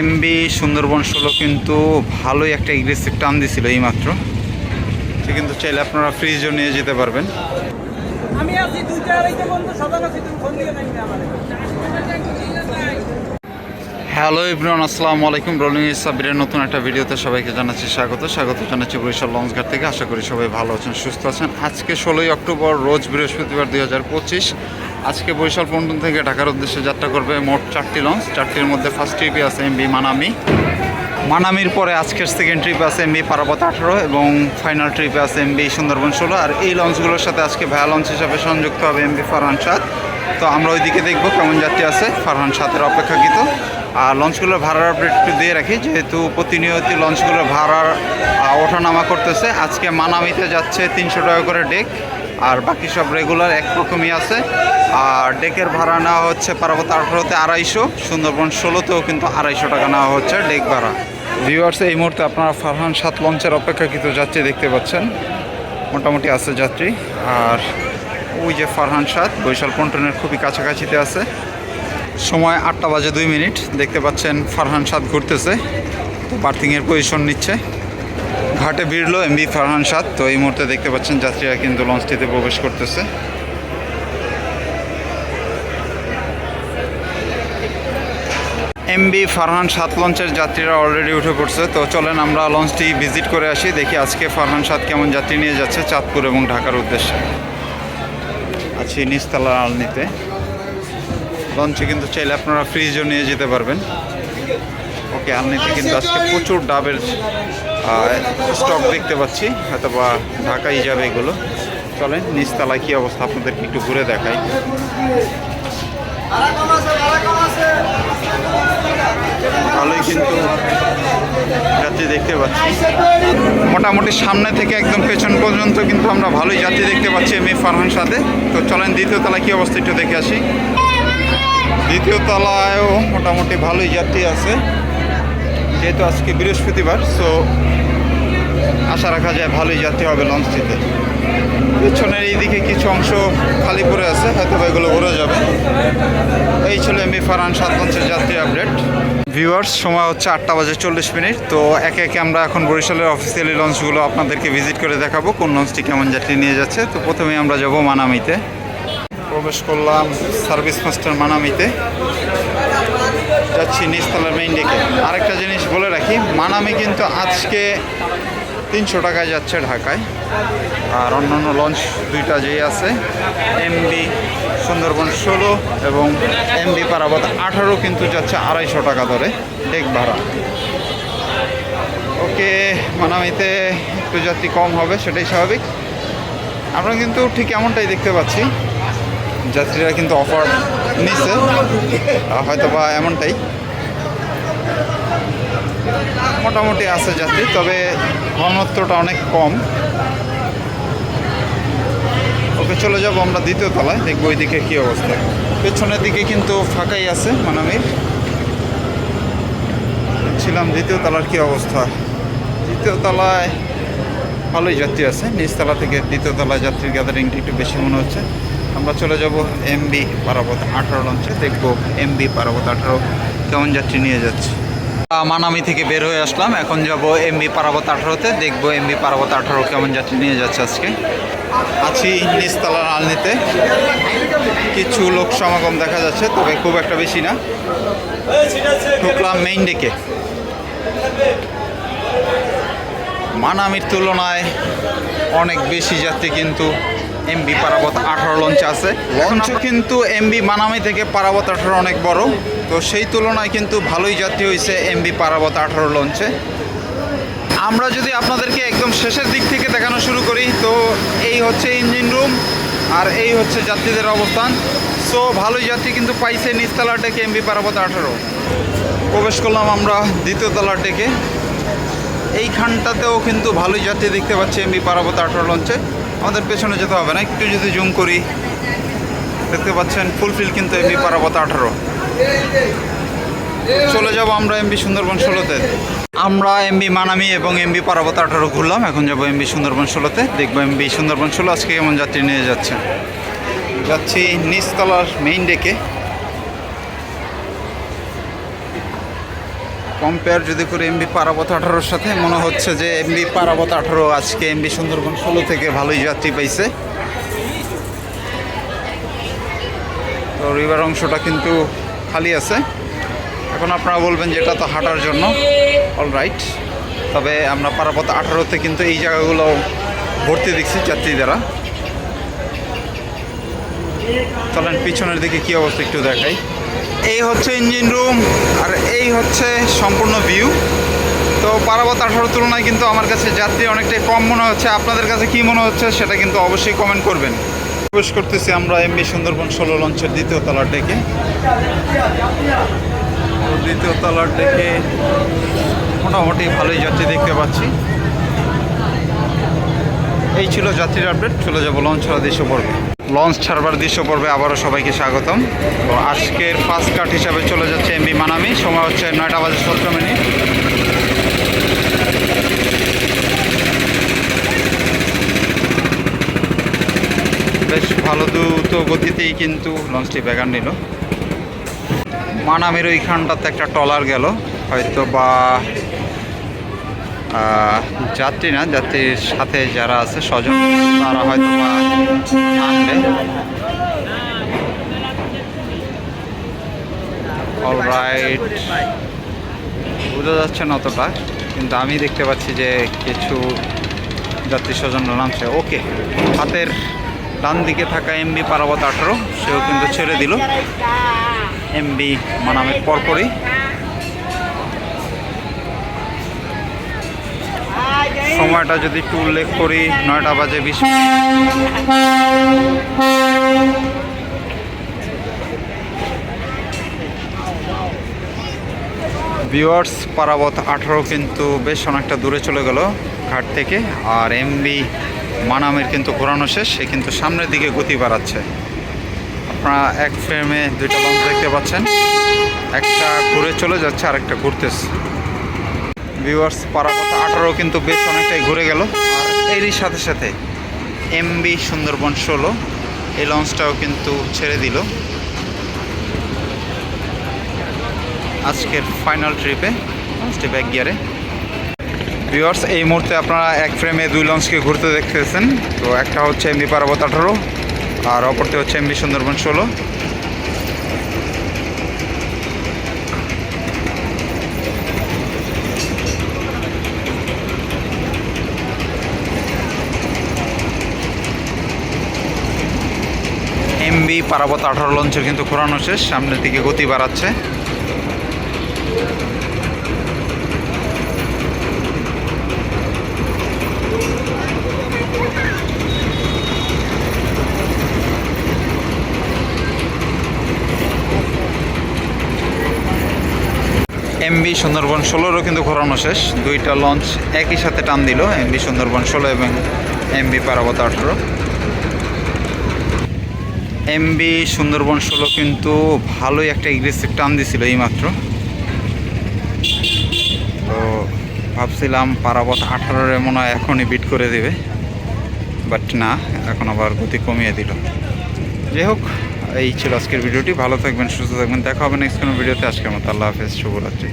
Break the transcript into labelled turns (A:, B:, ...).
A: MB Sundarban ষোলো কিন্তু ভালোই একটা এগ্রেসিভ টান দিছিল এইমাত্র। সে কিন্তু চাইলে আপনারা ফ্রিজও নিয়ে যেতে পারবেন। হ্যালো ইব্রান আসসালামু আলাইকুম। রোলিং সাবিরের নতুন একটা ভিডিওতে সবাইকে জানাচ্ছি স্বাগত। স্বাগত জানাচ্ছি বরিশাল লঞ্চঘাট থেকে। আশা করি সবাই ভালো আছেন সুস্থ আছেন। আজকে ষোলোই অক্টোবর রোজ বৃহস্পতিবার দুই হাজার পঁচিশ। আজকে বরিশাল পন্টন থেকে ঢাকার উদ্দেশ্যে যাত্রা করবে মোট চারটি লঞ্চ চারটির মধ্যে ফার্স্ট ট্রিপে আছে এমবি মানামি মানামির পরে আজকের সেকেন্ড ট্রিপে আছে এমবি পারাবত আঠারো এবং ফাইনাল ট্রিপে আছে এমবি সুন্দরবন ষোলো। আর এই লঞ্চগুলোর সাথে আজকে ভায়া লঞ্চ হিসাবে সংযুক্ত হবে এমবি ফারহান সাত তো আমরা ওইদিকে দেখব কেমন যাত্রী আছে ফারহান সাতের অপেক্ষাকৃত। আর লঞ্চগুলোর ভাড়ার আপডেট একটু দিয়ে রাখি, যেহেতু প্রতিনিয়ত লঞ্চগুলোর ভাড়ার ওঠানামা করতেছে। আজকে মানামিতে যাচ্ছে তিনশো টাকা করে ডেক আর বাকি সব রেগুলার একরকমই আছে। আর ডেকের ভাড়া নেওয়া হচ্ছে পার্বত আঠারোতে আড়াইশো, সুন্দরবন ষোলোতেও কিন্তু আড়াইশো টাকা নেওয়া হচ্ছে ডেক ভাড়া। ভিউয়ার্স এই মুহূর্তে আপনারা ফারহান সাত লঞ্চের অপেক্ষাকৃত যাত্রী দেখতে পাচ্ছেন। মোটামুটি আছে যাত্রী। আর ওই যে ফারহান সাত, বৈশাল পন্টনের খুবই কাছাকাছিতে আছে। সময় আটটা বাজে দুই মিনিট। দেখতে পাচ্ছেন ফারহান সাত ঘুরতেছে। তো বার্থিংয়ের পজিশন নিচ্ছে। ঘাটে ভিড়লো এমবি ফারহান সাত তো এই মুহূর্তে দেখতে পাচ্ছেন যাত্রীরা কিন্তু লঞ্চটিতে প্রবেশ করতেছে। এমবি ফারহান সাত লঞ্চের যাত্রীরা অলরেডি উঠে পড়ছে। তো চলেন আমরা লঞ্চটি ভিজিট করে আসি, দেখি আজকে ফারহান সাত কেমন যাত্রী নিয়ে যাচ্ছে চাঁদপুর এবং ঢাকার উদ্দেশ্যে। আছি নিচতলা আলনিতে। লঞ্চে কিন্তু চাইলে আপনারা ফ্রিজও নিয়ে যেতে পারবেন। ওকে আলনিতে কিন্তু আজকে প্রচুর ডাবের স্টক দেখতে পাচ্ছি হয়তো বা ঢাকাই যাবে এগুলো। চলেন, নিচতলায় কী অবস্থা আপনাদেরকে একটু ঘুরে দেখাই। ভালোই কিন্তু যাত্রী দেখতে পাচ্ছি। মোটামুটি সামনে থেকে একদম পেছন পর্যন্ত কিন্তু আমরা ভালোই যাত্রী দেখতে পাচ্ছি এম এ ফারহান সাথে। তো চলেন, দ্বিতীয় তলায় কী অবস্থা একটু দেখে আসি। দ্বিতীয় তলায়ও মোটামুটি ভালোই যাত্রী আছে। যেহেতু আজকে বৃহস্পতিবার সো আশা রাখা যায় ভালোই যাত্রী হবে লঞ্চটিতে। পেছনের এইদিকে কিছু অংশ খালি পড়ে আছে, হয়তো বা এগুলো ভরে যাবে। এই ছিল এমবি ফারহান সাত লঞ্চের যাত্রী আপডেট। ভিউয়ার্স সময় হচ্ছে আটটা বাজে চল্লিশ মিনিট, তো একে একে আমরা এখন বরিশালের অফিসিয়ালি লঞ্চগুলো আপনাদেরকে ভিজিট করে দেখাবো, কোন লঞ্চটি কেমন যাত্রী নিয়ে যাচ্ছে। তো প্রথমে আমরা যাব মানামিতে। প্রবেশ করলাম সার্ভিস মাস্টার মানামিতে। যাচ্ছি নিচতলার মেইন ডেকে আরেকটা জিনিস বলে রাখি, মানামি কিন্তু আজকে তিনশো টাকায় যাচ্ছে ঢাকায়। আর অন্যান্য লঞ্চ দুইটা যেই আছে এমবি সুন্দরবন ষোলো এবং এমবি পারাবত আঠারো কিন্তু যাচ্ছে আড়াইশো টাকা ধরে ডেক ভাড়া। ওকে, মানামিতে একটু যাত্রী কম হবে, সেটাই স্বাভাবিক। আমরা কিন্তু ঠিক এমনটাই দেখতে পাচ্ছি। যাত্রীরা কিন্তু অফার নিচ্ছে হয়তো বা এমনটাই। মোটামুটি আছে যাত্রী তবে ঘনত্বটা অনেক কম। ওকে, চলে যাব আমরা দ্বিতীয় তলায়, দেখব ওই দিকে কী অবস্থা। পেছনের দিকে কিন্তু ফাঁকাই আছে মানামির। ছিলাম দ্বিতীয় তলার কী অবস্থা? দ্বিতীয় তলায় ভালোই যাত্রী আছে, নিচতলা থেকে দ্বিতীয় তলায় যাত্রীর গ্যাদারিংটা একটু বেশি মনে হচ্ছে। আমরা চলে যাব এমবি পারাবত আঠারো লঞ্চে, দেখব এমবি পারাবত আঠারো কেমন যাত্রী নিয়ে যাচ্ছে। মানামি থেকে বের হয়ে আসলাম। এখন যাব এমবি পারাবত আঠারোতে। দেখব এমবি পারাবত আঠারো কেমন যাত্রী নিয়ে যাচ্ছে আজকে। আছি নিচতলার আলনিতে কিছু লোক সমাগম দেখা যাচ্ছে, তবে খুব একটা বেশি না। ঢুকলাম মেইন ডেকে মানামির তুলনায় অনেক বেশি যাত্রী কিন্তু এমবি পারাবত আঠারো লঞ্চ আছে। লঞ্চ কিন্তু এমবি মানামি থেকে পারাবত আঠারো অনেক বড়। তো সেই তুলনায় কিন্তু ভালোই যাত্রী হয়েছে এমবি পারাবত আঠারো লঞ্চে আমরা যদি আপনাদেরকে একদম শেষের দিক থেকে দেখানো শুরু করি তো এই হচ্ছে ইঞ্জিন রুম আর এই হচ্ছে যাত্রীদের অবস্থান। সো ভালোই যাত্রী কিন্তু পাইছে নিচতলার ডেকে এমবি পারাবত আঠারো। প্রবেশ করলাম আমরা দ্বিতীয় তলার ডেকে। এইখানটাতেও কিন্তু ভালোই যাত্রী দেখতে পাচ্ছি এমবি পারাবত আঠারো লঞ্চে। আমাদের পেছনে যেতে হবে না, একটু যদি জুম করি, দেখতে পাচ্ছেন ফুলফিল কিন্তু এমবি পারাবত আঠারো। চলে যাব আমরা এমবি সুন্দরবন ষোলোতে। আমরা এমবি মানামি এবং এমবি পারাবত আঠারো ঘুরলাম, এখন যাব এমবি সুন্দরবন ষোলোতে। দেখব এমবি সুন্দরবন ষোলো আজকে কেমন যাত্রী নিয়ে যাচ্ছে। যাচ্ছি নিচতলার মেইন ডেকে কম্পেয়ার যদি করে এমবি পারাবত আঠারোর সাথে, মনে হচ্ছে যে এমবি পারাবত আঠারো আজকে এমবি সুন্দরবন ষোলো থেকে ভালোই যাত্রী পাইছে। তো রিভার অংশটা কিন্তু খালি আছে। এখন আপনারা বলবেন যে এটা তো হাঁটার জন্য। অল রাইট তবে আমরা পারাপথ আঠারোতে কিন্তু এই জায়গাগুলো ভর্তি দেখছি যাত্রী দ্বারা চলেন পিছনের দিকে কী অবস্থা একটু দেখাই। এই হচ্ছে ইঞ্জিন রুম আর এই হচ্ছে সম্পূর্ণ ভিউ। তো পারাবত আঠারোর তুলনায় কিন্তু আমার কাছে যাত্রী অনেকটাই কম মনে হচ্ছে। আপনাদের কাছে কি মনে হচ্ছে সেটা কিন্তু অবশ্যই কমেন্ট করবেন। প্রবেশ করতেছি আমরা এমবি সুন্দরবন ষোলো লঞ্চের দ্বিতীয় তলার ডেকে। দ্বিতীয় তলার ডেকে মোটামুটি ভালোই যাত্রী দেখতে পাচ্ছি। এই ছিল যাত্রীর আপডেট চলে যাব লঞ্চ দৃশ্য পড়বে লঞ্চ ছাড়বার দৃশ্য পর্বে আবারও সবাইকে স্বাগতম। তো আজকের ফার্স্ট কাট হিসাবে চলে যাচ্ছে এমবি মানামি। সময় হচ্ছে নয়টা বাজে সতেরো মিনিট। বেশ ভালো দ্রুত গতিতেই কিন্তু লঞ্চটি ব্যাগার নিল। মানামের ওইখানটাতে একটা টলার গেল। হয়তো বা যাত্রী না, যাত্রীর সাথে যারা আছে, স্বজন, তারা হয়তো আনবে। অলরাইট বোঝা যাচ্ছে না অতটা, কিন্তু আমি দেখতে পাচ্ছি যে কিছু যাত্রী স্বজন নামছে। ওকে হাতের ডান দিকে থাকা এমবি পারাবত আঠারো, সেও কিন্তু ছেড়ে দিল। এমবি মানামের পরপরই। সময়টা যদি একটু উল্লেখ করি, নয়টা বাজে বিশ ভিউয়ার্স পারাবত আঠারো কিন্তু বেশ অনেকটা দূরে চলে গেল ঘাট থেকে, আর এমবি মানামের কিন্তু ঘোরানো শেষ, সে কিন্তু সামনের দিকে গতি বাড়াচ্ছে। আপনারা এক ফ্রেমে দুইটা লঞ্চ দেখতে পাচ্ছেন। একটা ঘুরে চলে যাচ্ছে আর একটা ঘুরতেছে। ভিউয়ার্স পারাপথ আঠারো কিন্তু বেশ অনেকটাই ঘুরে গেল। আর এরই সাথে সাথে এমবি সুন্দরবন ষোলো, এই লঞ্চটাও কিন্তু ছেড়ে দিল। আজকের ফাইনাল ট্রিপে লঞ্চটি ব্যাক গিয়ারে ভিউয়ার্স এই মুহূর্তে আপনারা এক ফ্রেমে দুই লঞ্চকে ঘুরতে দেখতেছেন। তো একটা হচ্ছে এমবি পারাবত আঠারো, আর অপরটি হচ্ছে এমবি সুন্দরবন ষোলো। এমবি পারাবত আঠারো লঞ্চের কিন্তু ঘোরানো শেষ, সামনের দিকে গতি বাড়াচ্ছে। এমবি সুন্দরবন ষোলোরও কিন্তু ঘোরানো শেষ, দুইটা লঞ্চ একই সাথে টান দিল এমবি সুন্দরবন ষোলো এবং এমবি পারাবত আঠারো। এমবি সুন্দরবন ষোলো কিন্তু ভালোই একটা এগ্রেসিভ টান দিছিল এইমাত্র। তো ভাবছিলাম পারাবত আঠারোরে মনে হয় এখনই বিট করে দেবে। বাট না, এখন আবার গতি কমিয়ে দিল। যাই হোক, এই ছিল আজকের ভিডিওটি। ভালো থাকবেন, সুস্থ থাকবেন। দেখা হবে নেক্সট কোনো ভিডিওতে। আজকের মতো আল্লাহ হাফেজ, শুভরাত্রি।